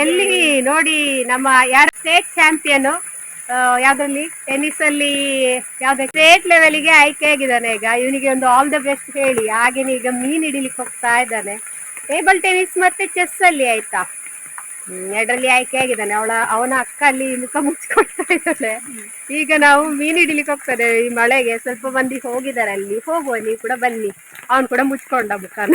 ಎಲ್ಲಿ ನೋಡಿ ನಮ್ಮ ಯಾರು ಸ್ಟೇಟ್ ಚಾಂಪಿಯನ್ ಯಾವ್ದ್ರಲ್ಲಿ? ಟೆನ್ನಿಸ್ ಅಲ್ಲಿ ಯಾವ್ದು ಸ್ಟೇಟ್ ಲೆವೆಲ್ಗೆ ಆಯ್ಕೆ ಆಗಿದ್ದಾನೆ ಈಗ. ಇವನಿಗೆ ಒಂದು ಆಲ್ ದ ಬೆಸ್ಟ್ ಹೇಳಿ. ಹಾಗೇನೆ ಈಗ ಮೀನ್ ಹಿಡಿಲಿಕ್ಕೆ ಹೋಗ್ತಾ ಇದ್ದಾನೆ. ಟೇಬಲ್ ಟೆನ್ನಿಸ್ ಮತ್ತೆ ಚೆಸ್ ಅಲ್ಲಿ ಆಯ್ತಾ? ಎರಡರಲ್ಲಿ ಆಯ್ಕೆ ಆಗಿದ್ದಾನೆ. ಅವಳ, ಅವನ ಅಕ್ಕ ಅಲ್ಲಿ ಮುಖ ಮುಚ್ಕೊಳ್ತಾ ಇದ್ದಾಳೆ. ಈಗ ನಾವು ಮೀನ್ ಹಿಡಿಲಿಕ್ಕೆ ಹೋಗ್ತದೆ ಈ ಮಳೆಗೆ ಸ್ವಲ್ಪ ಮಂದಿ ಹೋಗಿದ್ದಾರೆ ಅಲ್ಲಿ. ಹೋಗುವ, ನೀವು ಕೂಡ ಬನ್ನಿ. ಅವನು ಕೂಡ ಮುಚ್ಕೊಂಡ ಮುಖನ.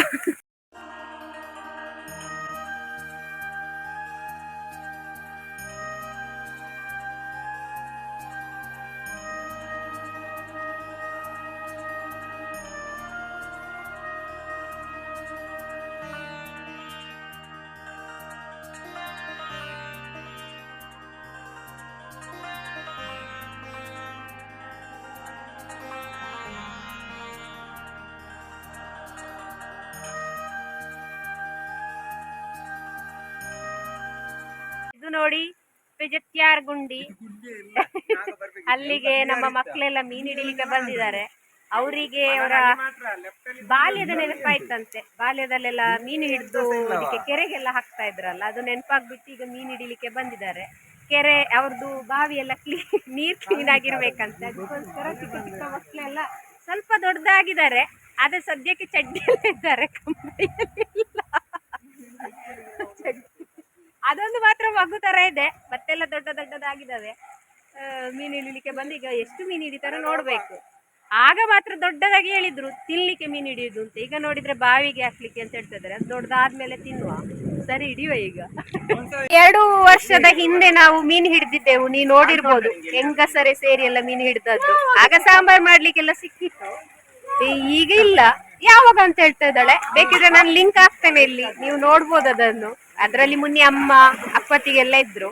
ನೋಡಿ ಪಿಜತ್ಯಾರ್ ಗುಂಡಿ. ಅಲ್ಲಿಗೆ ನಮ್ಮ ಮಕ್ಕಳೆಲ್ಲ ಮೀನ್ ಹಿಡಿಲಿಕ್ಕೆ ಬಂದಿದ್ದಾರೆ. ಅವರಿಗೆ ಅವರ ಬಾಲ್ಯದ ನೆನಪಾಯ್ತಂತೆ ಬಾಲ್ಯದಲ್ಲೆಲ್ಲ ಮೀನು ಹಿಡಿದು ಅದಕ್ಕೆ ಕೆರೆಗೆಲ್ಲ ಹಾಕ್ತಾ ಇದ್ರಲ್ಲ ಅದು ನೆನಪಾಗ್ಬಿಟ್ಟು ಈಗ ಮೀನು ಹಿಡಿಲಿಕ್ಕೆ ಬಂದಿದ್ದಾರೆ. ಕೆರೆ ಅವ್ರದ್ದು ಬಾವಿ ಎಲ್ಲ ಕ್ಲೀನ್ ನೀರ್ ಕ್ಲೀನ್ ಆಗಿರ್ಬೇಕಂತೆ. ಅದಕ್ಕೋಸ್ಕರ ಚಿಕ್ಕ ಚಿಕ್ಕ ಮಕ್ಕಳೆಲ್ಲ ಸ್ವಲ್ಪ ದೊಡ್ಡದಾಗಿದ್ದಾರೆ ಆದ್ರೆ ಸದ್ಯಕ್ಕೆ ಚಡ್ಡಿಯಲ್ಲ ಇದ್ದಾರೆ ಕಂಬಳಿಯಲ್ಲ ಅದೊಂದು ಮಾತ್ರ ಮಗು ತರ ಇದೆ. ಮತ್ತೆಲ್ಲ ದೊಡ್ಡ ದೊಡ್ಡದಾಗಿದ್ದಾವೆ. ಮೀನು ಹಿಡಿಲಿಕ್ಕೆ ಬಂದು ಈಗ ಎಷ್ಟು ಮೀನು ಹಿಡಿತಾರೋ ನೋಡ್ಬೇಕು. ಆಗ ಮಾತ್ರ ದೊಡ್ಡದಾಗಿ ಹೇಳಿದ್ರು, ತಿನ್ಲಿಕ್ಕೆ ಮೀನು ಹಿಡಿಯುದು ಅಂತ. ಈಗ ನೋಡಿದ್ರೆ ಬಾವಿಗೆ ಹಾಕ್ಲಿಕ್ಕೆ ಅಂತ ಹೇಳ್ತಿದ್ದಾರೆ ಅದು ದೊಡ್ಡದಾದ್ಮೇಲೆ ತಿನ್ನುವ. ಸರಿ, ಹಿಡಿಯುವ ಈಗ. ಎರಡು ವರ್ಷದ ಹಿಂದೆ ನಾವು ಮೀನು ಹಿಡಿದಿದ್ದೆವು. ನೀ ನೋಡಿರ್ಬೋದು. ಹೆಂಗಸರೆ ಸೇರಿ ಎಲ್ಲ ಮೀನು ಹಿಡಿದದ್ದು. ಆಗ ಸಾಂಬಾರ್ ಮಾಡ್ಲಿಕ್ಕೆಲ್ಲ ಸಿಕ್ಕಿತ್ತು. ಈಗ ಇಲ್ಲ. ಯಾವಾಗ ಅಂತ ಹೇಳ್ತಾ ಇದ್ದಾಳೆ ಬೇಕಿದ್ರೆ ನಾನು ಲಿಂಕ್ ಹಾಕ್ತೇನೆ ಇಲ್ಲಿ. ನೀವು ನೋಡ್ಬೋದು ಅದನ್ನು. ಅದರಲ್ಲಿ ಮುನ್ನೆ ಅಮ್ಮ, ಅಪ್ಪತ್ತಿಗೆಲ್ಲ ಇದ್ರು.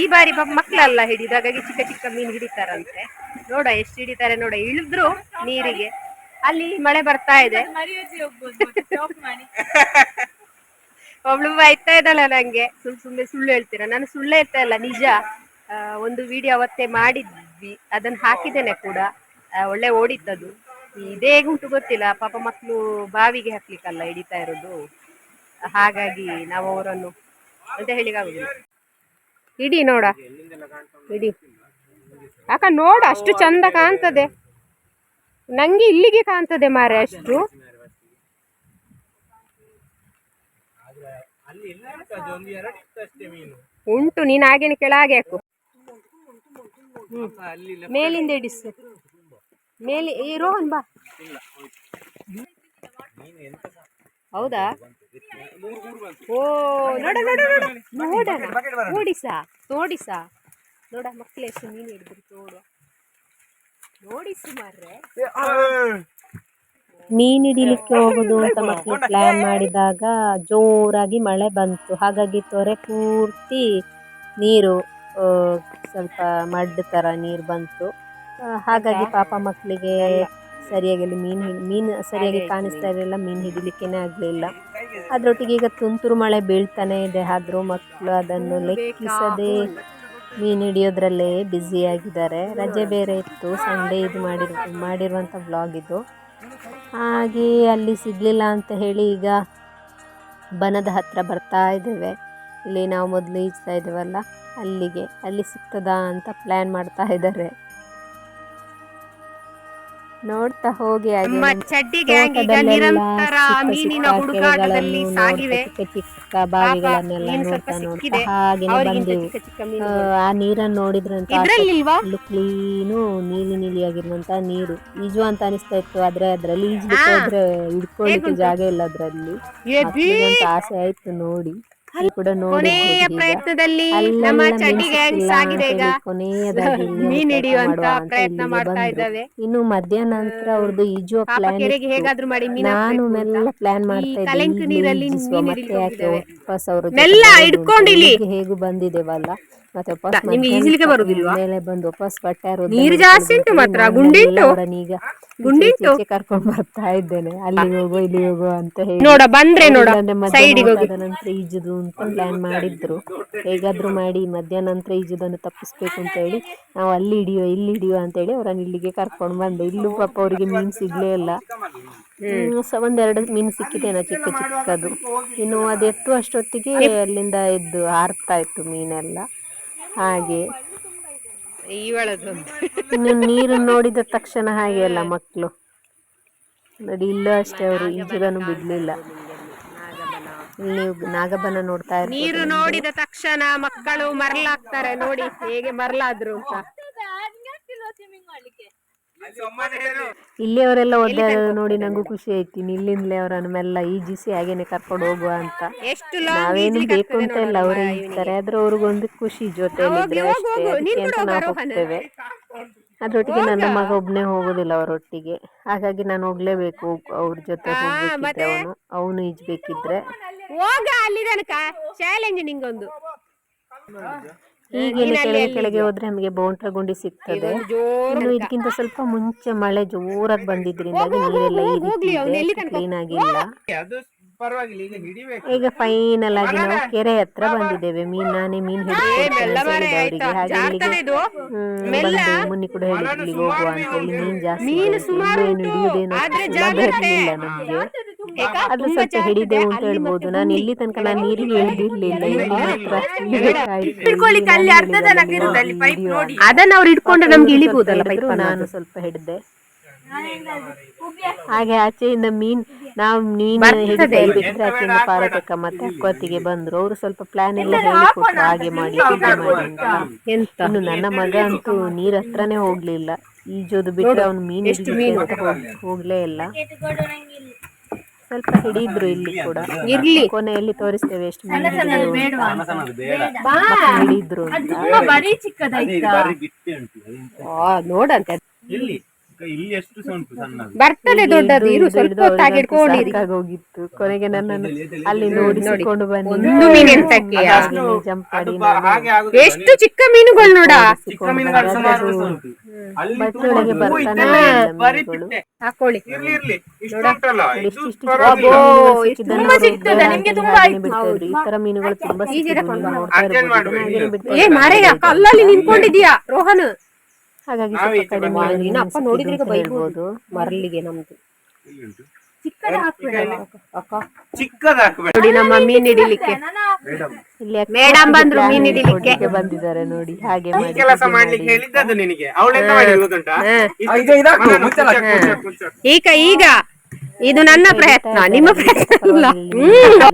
ಈ ಬಾರಿ ಮಕ್ಕಳೆಲ್ಲ ಹಿಡಿದು, ಹಾಗಾಗಿ ಚಿಕ್ಕ ಚಿಕ್ಕ ಮೀನು ಹಿಡಿತಾರಂತೆ. ನೋಡ ಎಷ್ಟು ಹಿಡಿತಾರೆ ನೋಡ ಇಳಿದ್ರು ನೀರಿಗೆ. ಅಲ್ಲಿ ಮಳೆ ಬರ್ತಾ ಇದೆ. ಒಬ್ಳು ಬೈತಾ ಇದ್ದಾಳೆ ನಂಗೆ. ಸುಮ್ ಸುಮ್ನೆ ಸುಳ್ಳು ಹೇಳ್ತೀರಾ? ನಾನು ಸುಳ್ಳು ಹೇಳ್ತಾ ಇಲ್ಲ, ನಿಜ. ಒಂದು ವಿಡಿಯೋ ಅವತ್ತೇ ಮಾಡಿದ್ವಿ. ಅದನ್ನ ಹಾಕಿದ್ದೇನೆ ಕೂಡ. ಒಳ್ಳೆ ಓಡಿತ್ತದು. ಇದೇ ಉಂಟು ಗೊತ್ತಿಲ್ಲ. ಪಾಪ ಮಕ್ಕಳು ಬಾವಿಗೆ ಹಾಕ್ಲಿಕ್ಕಲ್ಲ, ಹಿಡಿತಾ ಇರೋದು. ಹಾಗಾಗಿ ನಾವು ಅವರನ್ನು ಅಂತ ಹೇಳಿಗಾಗುದಿಲ್ಲ ಇಡಿ ನೋಡ. ಇಡಿ. ಯಾಕ ನೋಡ, ಅಷ್ಟು ಚಂದ ಕಾಣ್ತದೆ. ನಂಗೆ ಇಲ್ಲಿಗೆ ಕಾಣ್ತದೆ ಮಾರೆ ಅಷ್ಟು. ಉಂಟು, ನೀನ್ ಹಾಗೇನೆ ಕೆಳಗೆ ಹಾಕು. ಮೇಲಿಂದ ಇಡಿಸು ಮೇಲೆ ಈ ರೋಹನ್ ಬಾ. ಹೌದಾ? ಓ ನೋಡ ನೋಡ ನೋಡ. ನೋಡಣ. ನೋಡಿಸ? ನೋಡಿಸ? ನೋಡ ಮಕ್ಕಳು ಎಷ್ಟು ಮೀನು ಹಿಡಿದ್ರು ತೋಡು ನೋಡಿಸು ಮಾರ್ರೆ. ಮೀನ್ ಹಿಡಿಲಿಕ್ಕೆ ಹೋಗುದು ಅಂತ ಮಕ್ಕಳು ಪ್ಲಾನ್ ಮಾಡಿದಾಗ ಜೋರಾಗಿ ಮಳೆ ಬಂತು. ಹಾಗಾಗಿ ತೊರೆ ಪೂರ್ತಿ ನೀರು ಸ್ವಲ್ಪ ಮಡ್ ತರ ನೀರು ಬಂತು. ಹಾಗಾಗಿ ಪಾಪ ಮಕ್ಕಳಿಗೆ ಸರಿಯಾಗಿ ಅಲ್ಲಿ ಮೀನು ಹಿಡಿ ಮೀನು ಸರಿಯಾಗಿ ಕಾಣಿಸ್ತಾ ಇರಲಿಲ್ಲ ಮೀನು ಹಿಡಿಲಿಕ್ಕೇನೆ ಆಗಲಿಲ್ಲ. ಅದರೊಟ್ಟಿಗೆ ಈಗ ತುಂತುರು ಮಳೆ ಬೀಳ್ತಾನೆ ಇದೆ ಆದರೂ ಮಕ್ಕಳು ಅದನ್ನು ಲೆಕ್ಕಿಸದೆ ಮೀನು ಹಿಡಿಯೋದ್ರಲ್ಲೇ ಬ್ಯುಸಿ ಆಗಿದ್ದಾರೆ. ರಜೆ ಬೇರೆ ಇತ್ತು ಸಂಡೇ ಇದು ಮಾಡಿರ್ ಮಾಡಿರುವಂಥ ಬ್ಲಾಗ್ ಇದು. ಹಾಗೆ ಅಲ್ಲಿ ಸಿಗಲಿಲ್ಲ ಅಂತ ಹೇಳಿ ಈಗ ಬನದ ಹತ್ತಿರ ಬರ್ತಾ ಇದ್ದೇವೆ. ಇಲ್ಲಿ ನಾವು ಮೊದಲು ಈಜ್ತಾ ಇದ್ದೇವಲ್ಲ ಅಲ್ಲಿಗೆ ಅಲ್ಲಿ ಸಿಗ್ತದಾ ಅಂತ ಪ್ಲ್ಯಾನ್ ಮಾಡ್ತಾ ಇದ್ದಾರೆ. ನೋಡ್ತಾ ಹೋಗಿ ನಮ್ಮ ಚಡ್ಡಿ ಗ್ಯಾಂಗ್ ಈಗ ನಿರಂತರ ಚಿಕ್ಕ ಮೀನಿನ ಹುಡುಕಾಟದಲ್ಲಿ ಸಾಗಿವೆ. ಚಿಕ್ಕ ಚಿಕ್ಕ ಬಾವಿಗಳನ್ನೆಲ್ಲ ನೋಡ್ತಾ ನೋಡ್ತಾ ಹಾಗೆ ಬಂದೆವು ಆ, ನೀರನ್ನ ನೋಡಿದ್ರಂತ ಕ್ಲೀನು ನೀಲಿ ನೀಲಿಯಾಗಿರುವಂತ ನೀರು. ಈಜು ಅಂತ ಅನಿಸ್ತಾ ಇತ್ತು ಆದ್ರೆ ಅದ್ರಲ್ಲಿ ಈಜು. ಹೋದ್ರೆ ಹಿಡ್ಕೊಳ್ಳಿಕ್ಕೆ ಜಾಗ ಇಲ್ಲ ಅದ್ರಲ್ಲಿ. ಆಸೆ ಆಯ್ತು ನೋಡಿ. ಕೂಡ ಕೊನೆಯ ಪ್ರಯತ್ನದಲ್ಲಿ ನಮ್ಮ ಚಡ್ಡಿ ಆಗಿದೆ ಸಿಕ್ಕಿಲ್ಲ ಈಗ. ಕೊನೆಯದಾಗಿ ಮೀನ್ ಹಿಡಿಯುವಂತ ಪ್ರಯತ್ನ ಮಾಡ್ತಾ. ಇದ್ದಾವೆ. ಇನ್ನು ಮಧ್ಯಾಹ್ನ ನಂತರ ಅವ್ರದ್ದು ಈಜುವ ಪ್ಲಾನ್ ಕೆರೆಗೆ ಹೇಗಾದ್ರೂ ಮಾಡಿ ಮೀನ್ ನಾನು ಮೆಲ್ಲ ಪ್ಲಾನ್ ಮಾಡ್ತಾ ಇದ್ದೆ ಕಲೆಂಕು ನೀರಲ್ಲಿ ಮತ್ತೆ ಯಾಕೆ. ವಾಪಸ್ ಅವರು ಮೆಲ್ಲ ಹಿಡ್ಕೊಂಡು ಇಲ್ಲಿ. ಹೇಗೂ ಬಂದಿದ್ದೇವಲ್ಲ? ಮತ್ತೆ ವಾಪಸ್ ನಿಮ್ಗೆ ಈಜ್ಲಿಕ್ಕೆ ಬರುದಿಲ್ವಾ? ಮೇಲೆ ಬಂದು ವಾಪಸ್ ಬಟ್ಟೆ ನೀರು ಜಾಸ್ತಿ ಉಂಟು ಮಾತ್ರ, ಗುಂಡಿಂಟು. ಈಗ. ಗುಂಡಿಂಟು. ಕರ್ಕೊಂಡು ಬರ್ತಾ ಇದ್ದೇನೆ. ಅಲ್ಲಿ ಹೋಗೋ ಇಲ್ಲಿ ಹೋಗೋ ಅಂತ ಹೇಳಿ. ನೋಡ ಬಂದ್ರೆ ನೋಡ. ಸೈಡಿಗೆ ಹೋಗಿ. ನಂತರ ಈಜುದು ಅಂತ ಪ್ಲ್ಯಾನ್ ಮಾಡಿದ್ರು. ಹೇಗಾದರೂ ಮಾಡಿ ಮಧ್ಯಾಹ್ನ ನಂತರ ಈಜುದನ್ನು ತಪ್ಪಿಸ್ಬೇಕು ಅಂತ ಹೇಳಿ ನಾವು ಅಲ್ಲಿ ಹಿಡಿಯೋ ಇಲ್ಲಿ ಹಿಡಿಯೋ ಅಂತೇಳಿ ಅವರನ್ನು ಇಲ್ಲಿಗೆ ಕರ್ಕೊಂಡು ಬಂದೆ. ಇಲ್ಲೂ ಪಾಪ ಅವರಿಗೆ ಮೀನು ಸಿಗಲೇ ಇಲ್ಲ. ಸ ಒಂದೆರಡು ಮೀನು ಸಿಕ್ಕಿದ್ದೇನೋ ಚಿಕ್ಕ ಚಿಕ್ಕದು. ಇನ್ನು ಅದು ಎತ್ತು ಅಷ್ಟೊತ್ತಿಗೆ ಅಲ್ಲಿಂದ ಎದ್ದು ಹಾರ್ತಾ ಇತ್ತು ಮೀನೆಲ್ಲ. ಹಾಗೆ. ಇನ್ನು ನೀರು ನೋಡಿದ ತಕ್ಷಣ ಹಾಗೆ ಅಲ್ಲ ಮಕ್ಕಳು ನೋಡಿ ಇಲ್ಲೂ ಅಷ್ಟೇ ಅವರು ಈಜುದನ್ನು ಬಿಡ್ಲಿಲ್ಲ. ನೀವು ನಾಗಬನ ನೋಡ್ತಾ ನೀರು ನೋಡಿದ ತಕ್ಷಣ ಮಕ್ಕಳು ಮರಳಾಗ್ತಾರೆ ನೋಡಿ ಹೇಗೆ ಮರಳಾದ್ರು ಅಂತ. ಇಲ್ಲಿಯವರೆಲ್ಲ ಒದ್ದಾಡೋದು ನೋಡಿ ನಂಗೂ ಖುಷಿ ಐತಿ ಇಲ್ಲಿಂದಲೇ ಅವರನ್ನು ಮೆಲ್ಲ ಈಜಿಸಿ ಹಾಗೇನೆ ಕರ್ಕೊಂಡು ಹೋಗುವ ಅಂತ. ನಾವೇನು ಬೇಕು ಅಂತ ಇಲ್ಲ ಅವರೇ ಈಜಿಸ್ತಾರೆ ಆದ್ರೆ ಅವ್ರಿಗೊಂದು ಖುಷಿ ಜೊತೆ ಅಷ್ಟೇ. ನಾವು ಹೋಗ್ತೇವೆ. ಅದರೊಟ್ಟಿಗೆ ನನ್ನ ಮಗ ಒಬ್ನೇ ಹೋಗೋದಿಲ್ಲ ಅವರೊಟ್ಟಿಗೆ. ಹಾಗಾಗಿ ನಾನು ಹೋಗ್ಲೇಬೇಕು. ಅವ್ರ ಜೊತೆ ಹೋಗ್ಬೇಕಿದ್ರೆ ಅವನು. ಅವನು ಈಜ್ಬೇಕಿದ್ರೆ ಹೋಗ ಅಲ್ಲಿ ತನಕ ಚಾಲೆಂಜ್ ನಿಂಗೊಂದು ಹೀಗೆ ಕೆಳಗೆ ಕೆಳಗೆ ಹೋದ್ರೆ ನಮಗೆ ಬೋಂಟಗುಂಡಿ ಸಿಗ್ತದೆ. ಇನ್ನು ಇದಕ್ಕಿಂತ ಸ್ವಲ್ಪ ಮುಂಚೆ ಮಳೆ ಜೋರಾಗಿ ಬಂದಿದ್ರಿಂದ ನೀರೆಲ್ಲ ಈ ರೀತಿ ಕ್ಲೀನ್ ಆಗಿಲ್ಲ. ಅದು ಪರವಾಗಿಲ್ಲ ಈಗ ಹಿಡಿಬೇಕು. ಈಗ ಫೈನಲ್ ಆಗಿ ನಾವು ಕೆರೆ ಹತ್ರ ಬಂದಿದ್ದೇವೆ. ಮೀನ್ ನಾನೇ ಮೀನ್ ಹಿಡಿದು ಮುನ್ನಿ ಕೂಡ ಹೇಳಿದ್ರು ಇಲ್ಲಿಗೆ ಹೋಗುವ ಅಂತ. ಹೇಳಿ ಮೀನ್ ಜಾಸ್ತಿ ಏನು ಹಿಡಿಯುವುದೇನೋ ನಮ್ಗೆ. ಅದು ಸ್ವಲ್ಪ ಹಿಡಿದೆವು ಅಂತ ಹೇಳ್ಬೋದು. ನಾನು ಇಲ್ಲಿ ತನಕ ನಾನು ನೀರಿಗೆ ಇಳಿದಿರ್ಲಿಲ್ಲ ಇಲ್ಲಿ. ಮಾತ್ರ ಅದನ್ನ ಅವ್ರು ಇಟ್ಕೊಂಡು ನಮ್ಗೆ ಇಳಿಬಹುದಲ್ಲ ಪೈಪ್ ನಾನು ಸ್ವಲ್ಪ ಹಿಡಿದೆ. ಹಾಗೆ ಆಚೆಯಿಂದ ಮೀನ್ ನಾವು ಮೀನ್ ಹಿಡಿದ್ರೆ ಆಚೆಯಿಂದ ಪಾರತಕ್ಕ ಮತ್ತೆ ಅಕ್ವತ್ತಿಗೆ ಬಂದ್ರು. ಅವರು ಸ್ವಲ್ಪ ಪ್ಲಾನ್ ಎಲ್ಲ ಹೇಳಿಕೊಟ್ರು. ಹಾಗೆ ಮಾಡಿ ಹೀಗೆ ಮಾಡಿ ಅಂತ. ಎಂತ? ಇನ್ನು ನನ್ನ ಮಗ ಅಂತೂ ನೀರ್ ಹತ್ರನೇ ಹೋಗ್ಲಿಲ್ಲ. ಈಜೋದು ಬಿಟ್ಟು ಅವ್ನು ಮೀನ್ ಹೋಗ್ಲೇ ಇಲ್ಲ. ಸ್ವಲ್ಪ ಹಿಡಿದ್ರು ಇಲ್ಲಿ ಕೂಡ. ಇರ್ಲಿ. ಕೊನೆಯಲ್ಲಿ ತೋರಿಸ್ತೇವೆ ಎಷ್ಟು ಹಿಡಿದ್ರು ನೋಡಂತೆ. ಇಲ್ಲಿ ಎಷ್ಟು ಬರ್ತದೆ ದೊಡ್ಡದು ಇರು ಸ್ವಲ್ಪ ಹೊತ್ತಾಗಿ ಇಟ್ಕೊಂಡಿರಿ ಸಾಕಾಗೋಗಿತ್ತು ಕೊನೆಗೆ ನನ್ನನ್ನು ಅಲ್ಲಿ ನೋಡಿಸಿಕೊಂಡು ಬಂದು ಒಂದು ಮೀನು ಎಂತಕ್ಕೆ ಜಂಪ್ ಮಾಡಿ ಎಷ್ಟು ಚಿಕ್ಕ ಮೀನುಗಳು ನೋಡ. ಚಿಕ್ಕ ಮೀನುಗಳು ಸುಮಾರು ಉಂಟು. ಅಲ್ಲಿ ಬರ್ತಾನೆ ಹಾಕೊಳ್ಳಿ. ಇರ್ಲಿ ಇರ್ಲಿ. ಇಷ್ಟು ಉಂಟಲ್ಲ. ಇದು ತುಂಬಾ ಸಿಗ್ತದೆ ನಿಮ್ಗೆ ತುಂಬಾ ಈ ತರ ಮೀನುಗಳು ತುಂಬಾ ಸಿಗ್ತದೆ ಏ ಮಾರೇಗ ಕಲ್ಲಲ್ಲಿ ನಿಂತ್ಕೊಂಡಿದ್ಯಾ? ರೋಹನ್. ಹಾಗಾಗಿ ಸ್ವಲ್ಪ ಕಡಿಮೆ. ಅಪ್ಪ ನೋಡಿದ್ರೆ ಈಗ ಬೈಬೋದು. ಮರಳಿಗೆ ನಮ್ದು. ನೋಡಿ ನಮ್ಮ ಮೀನ್ ಹಿಡಿಲಿಕ್ಕೆ. ಮೇಡಮ್. ಬಂದ್ರು ಮೀನ್ ಹಿಡಿಲಿಕ್ಕೆ. ಬಂದಿದ್ದಾರೆ ನೋಡಿ ಹಾಗೆ ಕೆಲಸ ಮಾಡ್ಲಿಕ್ಕೆ. ನಿನಗೆ. ಈಗ ಈಗ ಇದು ನನ್ನ ಪ್ರಯತ್ನ. ನಿಮ್ಮ ಪ್ರಯತ್ನ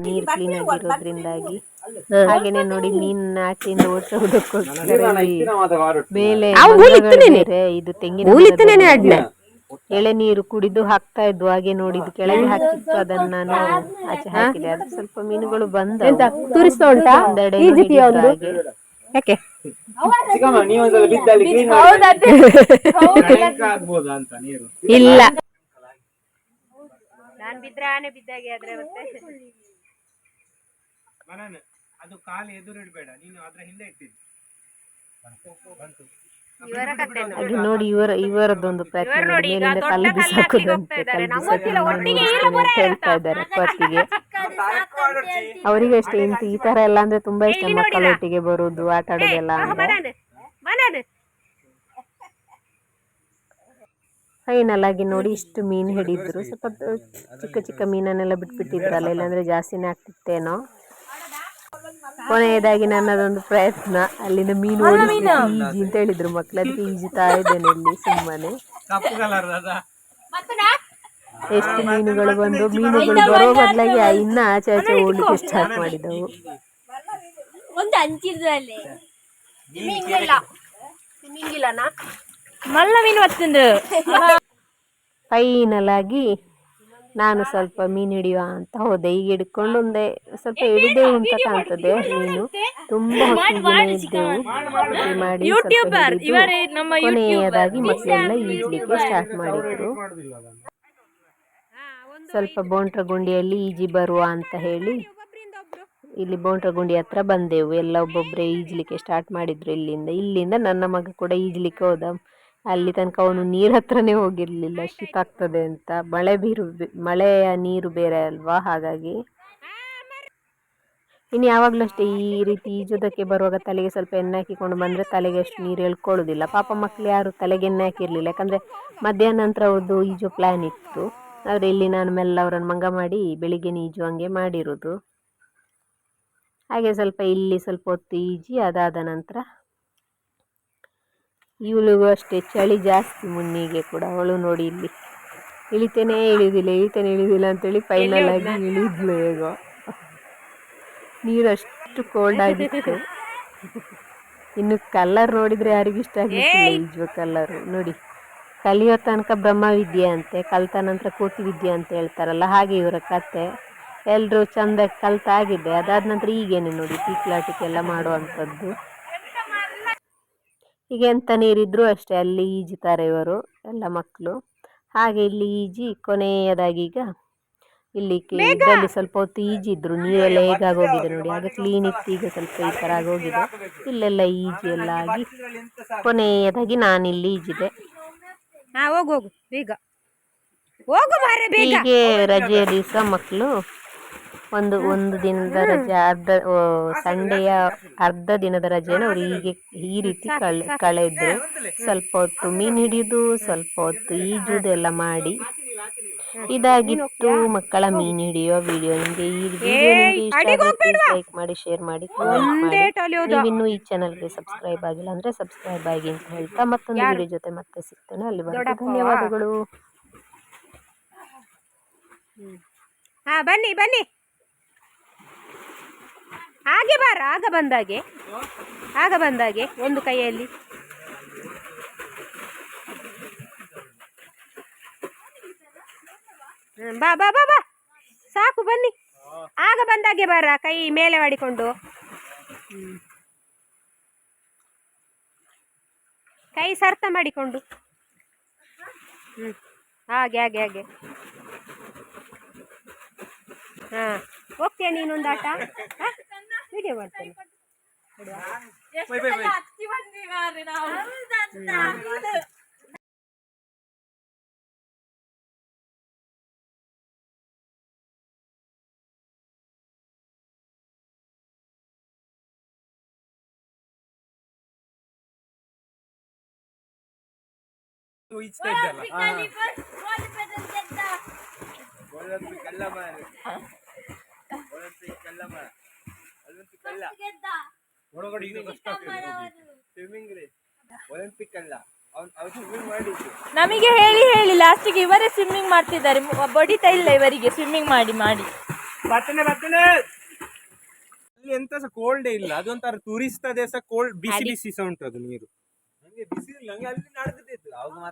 ನೀರ್ ಕ್ಲೀನ್ ಆಗಿರೋದ್ರಿಂದಾಗಿ. ಹಾಗೇನೆ ನೋಡಿ ಮೀನ್ ಆಚೆಯಿಂದ ಓಡಿಸೋದಕ್ಕೋಸ್ಕರ ಇದು ತೆಂಗಿನ ಎಳೆ ನೀರು ಕುಡಿದು ಹಾಕ್ತಾ ಇದ್ವು ಹಾಗೆ ನೋಡಿ ಕೆಳಗೆ ಹಾಕಿತ್ತು ಅದನ್ನ ನಾನು ಆಚೆ ಹಾಕಿದೆ. ಅದು ಸ್ವಲ್ಪ ಮೀನುಗಳು ಬಂದ ತುರಿಸ್ತಾ ಉಂಟಾ? ಯಾಕೆ? ಇಲ್ಲ. ನಾನು ಬಿದ್ರೆ ಆನೆ ಬಿದ್ದಾಗೆ ಆದ್ರೆ ಮತ್ತೆ? ಅದು ಕಾಲು ಎದುರು ಇಡಬೇಡ ನೀನು ಅದ್ರ ಹಿಂದೆ ಇಟ್ಟಿದ್ದು ಹಾಗೆ ನೋಡಿ ಇವರ ಇವರದ್ದೊಂದು ಪ್ರಯತ್ನ ಮೇಲಿಂದ ಕಲ್ಲು ಬಿಸಾಕುದಂತೆ ಹೇಳ್ತಾ ಇದ್ದಾರೆ ಅವರಿಗೆ ಅಷ್ಟೇ ಇಂತ ಈ ತರ ಎಲ್ಲ ಅಂದ್ರೆ ತುಂಬಾ ಇಷ್ಟ. ಮಕ್ಕಳೊಟ್ಟಿಗೆ ಬರುದು ಆಟ ಆಡೋದೆಲ್ಲ ಫೈನಲ್ ಆಗಿ ನೋಡಿ ಇಷ್ಟು ಮೀನು ಹಿಡಿದ್ರು. ಸ್ವಲ್ಪ ಚಿಕ್ಕ ಚಿಕ್ಕ ಮೀನನ್ನೆಲ್ಲ ಬಿಟ್ಬಿಟ್ಟಿದ್ರಲ್ಲ ಇಲ್ಲಾಂದ್ರೆ ಜಾಸ್ತಿನೇ ಆಗ್ತಿತ್ತೇನೋ? ಕೊನೆಯದಾಗಿ ನನ್ನದೊಂದು ಪ್ರಯತ್ನ. ಅಲ್ಲಿಂದ ಮೀನು ಓಡಿಸಿ ಈಜಿ ಅಂತ ಹೇಳಿದ್ರು ಮಕ್ಳು. ಅದಕ್ಕೆ ಈಜುತ್ತಾ ಇದ್ದೇನೆ ಇಲ್ಲಿ ಸುಮ್ಮನೆ. ಎಷ್ಟು ಮೀನುಗಳು ಬಂದು ಮೀನುಗಳು ಬರೋ ಬದಲಾಗಿ ಇನ್ನ ಆಚೆ ಆಚೆ ಓಡ್ಲಿಕ್ಕೆ ಸ್ಟಾರ್ಟ್ ಮಾಡಿದವು. ಒಂದು ಅಂಚಿರದಲ್ಲಿ ಮಲ್ಲ ಮೀನು ಬರ್ತಂದು ಫೈನಲ್ ಆಗಿ ನಾನು ಸ್ವಲ್ಪ ಮೀನು ಹಿಡಿಯುವ ಅಂತ ಹೋದೆ. ಈಗ ಹಿಡ್ಕೊಂಡು ಒಂದೇ ಸ್ವಲ್ಪ ಹಿಡಿದೆವು ಅಂತ ಕಾಣ್ತದೆ ಮೀನು. ತುಂಬಾ ಹೊತ್ತಿಗೆ ಇದ್ದೆವು ಹೊತ್ತಿಗೆ ಮಾಡಿ ಹಿಡಿದು ಕೊನೆಯದಾಗಿ ಮಕ್ಕಳೆಲ್ಲ ಈಜಲಿಕ್ಕೆ ಸ್ಟಾರ್ಟ್ ಮಾಡಿದ್ರು? ಸ್ವಲ್ಪ ಬೋಂಟ್ರಗುಂಡಿಯಲ್ಲಿ ಈಜಿ ಬರುವ ಅಂತ ಹೇಳಿ ಇಲ್ಲಿ ಬೋಂಟ್ರಗುಂಡಿ ಹತ್ರ ಬಂದೆವು. ಎಲ್ಲ ಒಬ್ಬೊಬ್ಬರೇ ಈಜಲಿಕ್ಕೆ ಸ್ಟಾರ್ಟ್ ಮಾಡಿದ್ರು ಇಲ್ಲಿಂದ. ಇಲ್ಲಿಂದ ನನ್ನ ಮಗ ಕೂಡ ಈಜಲಿಕ್ಕೆ ಹೋದ. ಅಲ್ಲಿ ತನಕ ಅವನು ನೀರ್ ಹತ್ರನೇ ಹೋಗಿರ್ಲಿಲ್ಲ. ಶೀತ ಆಗ್ತದೆ ಅಂತ. ಮಳೆ ಬೀರು ಮಳೆಯ ನೀರು ಬೇರೆ ಅಲ್ವಾ? ಹಾಗಾಗಿ. ಇನ್ನು ಯಾವಾಗಲೂ ಅಷ್ಟೇ ಈ ರೀತಿ ಈಜೋದಕ್ಕೆ ಬರುವಾಗ ತಲೆಗೆ ಸ್ವಲ್ಪ ಎಣ್ಣೆ ಹಾಕಿಕೊಂಡು ಬಂದರೆ ತಲೆಗೆ ಅಷ್ಟು ನೀರು ಎಳ್ಕೊಳ್ಳೋದಿಲ್ಲ ಪಾಪ ಮಕ್ಕಳು ಯಾರು ತಲೆಗೆ ಎಣ್ಣೆ ಹಾಕಿರಲಿಲ್ಲ. ಯಾಕಂದರೆ ಮಧ್ಯಾಹ್ನ ನಂತರ ಅವ್ರದ್ದು ಈಜು ಪ್ಲ್ಯಾನ್ ಇತ್ತು. ಆದರೆ ಇಲ್ಲಿ ನಾನು ಮೆಲ್ಲ ಅವರನ್ನು ಮಂಗ ಮಾಡಿ ಬೆಳಿಗ್ಗೆ ಈಜುವಂಗೆ ಮಾಡಿರೋದು. ಹಾಗೆ ಸ್ವಲ್ಪ ಇಲ್ಲಿ ಸ್ವಲ್ಪ ಹೊತ್ತು ಈಜಿ ಅದಾದ ನಂತರ ಇವಳಿಗೂ ಅಷ್ಟೇ ಚಳಿ ಜಾಸ್ತಿ ಮುನ್ನಿಗೆ ಕೂಡ ಅವಳು ನೋಡಿ ಇಲ್ಲಿ. ಇಳಿತೇನೆ ಇಳಿದಿಲ್ಲ ಇಳಿತೇನೆ ಇಳಿದಿಲ್ಲ ಅಂತೇಳಿ ಫೈನಲ್ ಆಗಿ ಇಳಿದ್ಲು ಹೇಗೋ. ನೀರು ಅಷ್ಟು ಕೋಲ್ಡ್ ಆಗಿತ್ತು. ಇನ್ನು ಕಲರ್ ನೋಡಿದ್ರೆ ಯಾರಿಗೂ ಇಷ್ಟ ಆಗಿಲ್ಲ ಈಜುವ ಕಲರು ನೋಡಿ ಕಲಿಯೋ ತನಕ ಬ್ರಹ್ಮವಿದ್ಯೆ ಅಂತೆ ಕಲ್ತ ನಂತರ ಕೋತಿ ವಿದ್ಯೆ ಅಂತ ಹೇಳ್ತಾರಲ್ಲ ಹಾಗೆ ಇವರ ಕತೆ. ಎಲ್ಲರೂ ಚಂದ ಕಲ್ತಾಗಿದೆ ಅದಾದ ನಂತರ ಈಗೇನೆ ನೋಡಿ ಪೀಕ್ಲಾಟಿಕೆಲ್ಲ ಮಾಡುವಂಥದ್ದು. ಈಗ ಎಂತ ನೀರಿದ್ರು ಅಷ್ಟೇ ಅಲ್ಲಿ ಈಜುತ್ತಾರೆ ಇವರು ಎಲ್ಲ ಮಕ್ಕಳು. ಹಾಗೆ ಇಲ್ಲಿ ಈಜಿ ಕೊನೆಯದಾಗಿ ಈಗ ಇಲ್ಲಿ ಇದರಲ್ಲಿ ಸ್ವಲ್ಪ ಹೊತ್ತು ಈಜಿದ್ರು. ನೀರೆಲ್ಲ ಹೇಗಾಗೋಗಿದೆ ನೋಡಿ ಆಗ ಕ್ಲೀನ್ ಇತ್ತು ಈಗ ಸ್ವಲ್ಪ ಈ ಥರ ಆಗೋಗಿದೆ. ಇಲ್ಲೆಲ್ಲ ಈಜಿ ಎಲ್ಲ ಆಗಿ ಕೊನೆಯದಾಗಿ ನಾನಿಲ್ಲಿ ಈಜಿದೆ. ಹಾ ಹೋಗು ಹೋಗು ಬೇಗ. ಹೋಗು ಮಾರೆ ಬೇಗ. ಹೀಗೆ ರಜೆಯ ದಿವಸ ಮಕ್ಕಳು ಒಂದು ಒಂದು ದಿನದ ರಜೆ ಅರ್ಧ ಸಂಡೆಯ ಅರ್ಧ ದಿನದ ರಜೆಯನ್ನು ಅವರು ಹೀಗೆ ಈ ರೀತಿ ಕಳೆ ಕಳೆದ್ರು ಸ್ವಲ್ಪ ಹೊತ್ತು ಮೀನು ಹಿಡಿದು ಸ್ವಲ್ಪ ಹೊತ್ತು ಈಜುದು ಎಲ್ಲ ಮಾಡಿ ಇದಾಗಿತ್ತು ಮಕ್ಕಳ ಮೀನು ಹಿಡಿಯುವ ವಿಡಿಯೋ. ನಿಮಗೆ ಈ ವಿಡಿಯೋ ನಿಮಗೆ ಇಷ್ಟ ಆದರೆ ಲೈಕ್ ಮಾಡಿ ಶೇರ್ ಮಾಡಿ ಇನ್ನು ಮಾಡಿ. ನೀವಿನ್ನೂ ಈ ಚಾನಲ್ಗೆ ಸಬ್ಸ್ಕ್ರೈಬ್ ಆಗಿಲ್ಲ ಅಂದ್ರೆ ಸಬ್ಸ್ಕ್ರೈಬ್ ಆಗಿ ಅಂತ ಹೇಳ್ತಾ ಮತ್ತೊಂದು ವಿಡಿಯೋ ಜೊತೆ ಮತ್ತೆ ಸಿಗ್ತೇನೆ. ಅಲ್ಲಿ ಧನ್ಯವಾದಗಳು. ಹಾ ಬನ್ನಿ ಬನ್ನಿ. ಹಾಗೆ ಬಾರ ಆಗ ಬಂದಾಗೆ. ಆಗ ಬಂದಾಗೆ ಒಂದು ಕೈಯಲ್ಲಿ. ಬಾ ಬಾ ಬಾ ಬಾ. ಸಾಕು, ಬನ್ನಿ. ಆಗ ಬಂದಾಗೆ ಬಾರ, ಕೈ ಮೇಲೆ ಮಾಡಿಕೊಂಡು. ಕೈ ಸರ್ತ ಮಾಡಿಕೊಂಡು. ಹ್ಮ್, ಹಾಗೆ ಹಾಗೆ ಹಾಗೆ. ಹಾ ಓಕೆ ನೀನೊಂದು ಆಟ? ವಿಡಿಯೋ ಮಾಡ್ತೇನೆ ಈಜ್ತಾ ಇದ್ದಲ್ಲ ಒಳಂತೂ ಕಲ್ಲ ಮಾರೆ ಒಳಂತೂ ಕಲ್ಲ ಕಲ್ಲ ಒಳಗಡೆ ಇನ್ನೂ ಕಷ್ಟ ಸ್ವಿಮ್ಮಿಂಗ್ ರೀ ಒಲಿಂಪಿಕ್ ಅಲ್ಲ. ನಮಗೆ ಹೇಳಿ ಹೇಳಿ ಲಾಸ್ಟಿಗೆ ಇವರೇ ಸ್ವಿಮ್ಮಿಂಗ್ ಮಾಡ್ತಿದ್ದಾರೆ. ಬಡಿತಾ ಇಲ್ಲ ಇವರಿಗೆ ಸ್ವಿಮ್ಮಿಂಗ್ ಮಾಡಿ ಮಾಡಿ. ಬರ್ತೇನೆ ಬರ್ತೇನೆ. ಅಲ್ಲಿ ಎಂತ ಸಹ ಕೋಲ್ಡೇ ಇಲ್ಲ. ಅದೊಂಥರ ಟೂರಿಸ್ಟ್ ಸಹ ಕೋಲ್ಡ್ ಬಿಸಿ ಬಿಸಿ ಸಹ ಉಂಟು ಅದು ನೀರು. ನಂಗೆ ಬಿಸಿ ನಂಗೆ ಅಲ್ಲಿ ನಡೆದಿದ್ದು ಅವಾಗ ಮಾತ್ರ